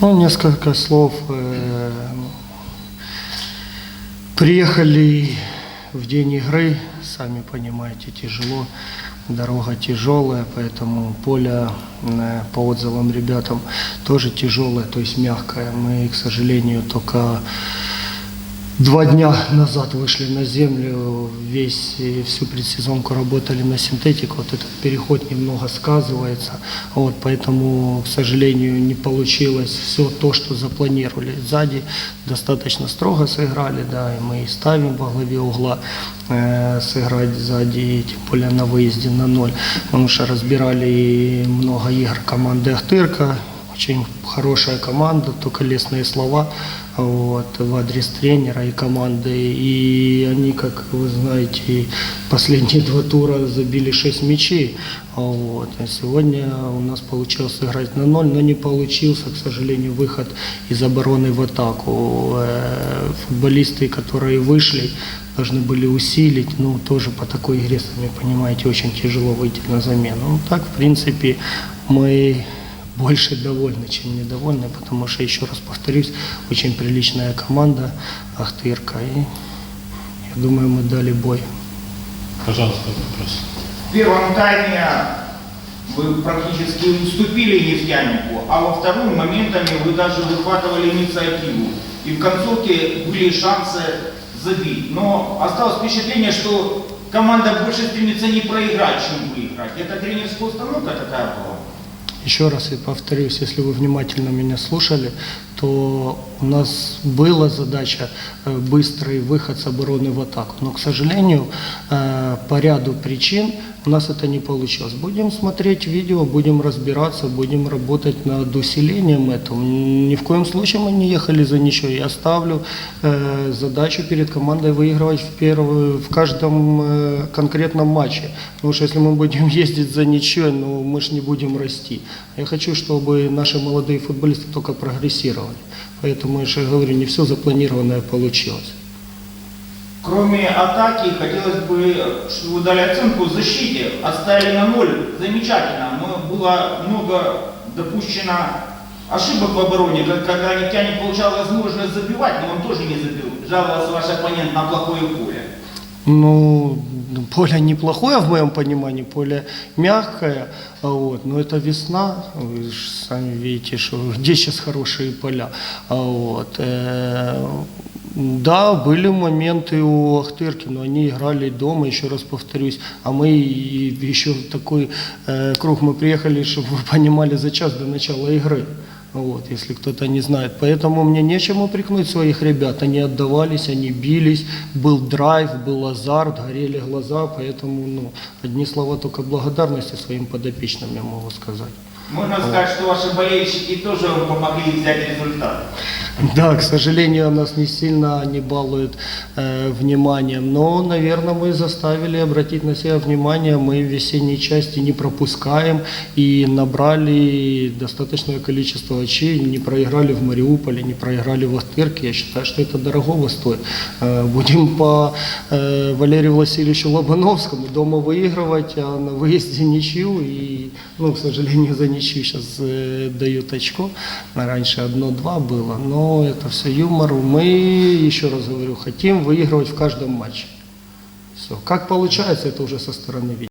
Ну, несколько слов. Э, Приехали в день игры, сами понимаете, тяжело, дорога тяжелая, поэтому поле э, по отзывам ребятам тоже тяжелое, то есть мягкое. Мы, к сожалению, только Два дня назад вышли на землю, весь, всю предсезонку работали на синтетику, вот этот переход немного сказывается, вот, поэтому, к сожалению, не получилось все то, что запланировали. Сзади достаточно строго сыграли, да, и мы и ставим во главе угла э, сыграть сзади, тем более на выезде на ноль, потому что разбирали много игр команды Ахтырка, очень хорошая команда, только лестные слова вот, в адрес тренера и команды. И они, как вы знаете, последние два тура забили 6 мячей. Вот. А сегодня у нас получилось сыграть на ноль, но не получился, к сожалению, выход из обороны в атаку. Э, Футболисты, которые вышли, должны были усилить, ну, тоже по такой игре, сами понимаете, очень тяжело выйти на замену. Ну, так, в принципе, мы больше довольны, чем недовольны, потому что, еще раз повторюсь, очень приличная команда Ахтырка, и я думаю, мы дали бой. Пожалуйста, вопрос. В первом тайме вы практически уступили нефтянику, а во втором моментами вы даже выхватывали инициативу. И в концовке были шансы забить. Но осталось впечатление, что команда больше стремится не проиграть, чем выиграть. Это тренерская установка такая была? Еще раз и повторюсь, если вы внимательно меня слушали, то у нас была задача э, быстрый выход с обороны в атаку. Но, к сожалению, э, по ряду причин у нас это не получилось. Будем смотреть видео, будем разбираться, будем работать над усилением этого. Ни в коем случае мы не ехали за ничего. Я ставлю э, задачу перед командой выигрывать в, первую, в каждом конкретном матче. Потому что если мы будем ездить за ничего, ну, мы же не будем расти. Я хочу, чтобы наши молодые футболисты только прогрессировали. Поэтому, я же говорю, не все запланированное получилось. Кроме атаки, хотелось бы, чтобы вы дали оценку защите. Отставили на ноль, замечательно, но было много допущено ошибок в обороне, когда нефтяник получал возможность забивать, но он тоже не забил. Жаловался ваш оппонент на плохое поле. Ну, поле неплохое в моем понимании, поле мягкое, а вот, но это весна, вы ж сами видите, что где сейчас хорошие поля. а Вот, э, да, были моменты у Ахтырки, но они играли дома, еще раз повторюсь, а мы и еще в такой э, круг мы приехали, чтобы вы понимали, за час до начала игры. Вот, если кто-то не знает. Поэтому мне нечем упрекнуть своих ребят. Они отдавались, они бились, был драйв, был азарт, горели глаза. Поэтому ну, одни слова только благодарности своим подопечным я могу сказать. Можно сказать, что ваши болельщики тоже помогли взять результат. Да, к сожалению, нас не сильно не балуют э, вниманием, но, наверное, мы заставили обратить на себя внимание. Мы в весенней части не пропускаем и набрали достаточное количество очей, не проиграли в Мариуполе, не проиграли в Ахтырке. Я считаю, что это дорогого стоит. Э, будем по э, Валерию Васильевичу Лобановскому дома выигрывать, а на выезде ничью. И, ну, к сожалению, за ничью сейчас э, дают очко. Раньше одно-два было, но это все юмор. Мы, еще раз говорю, хотим выигрывать в каждом матче. Все. Как получается, это уже со стороны видно.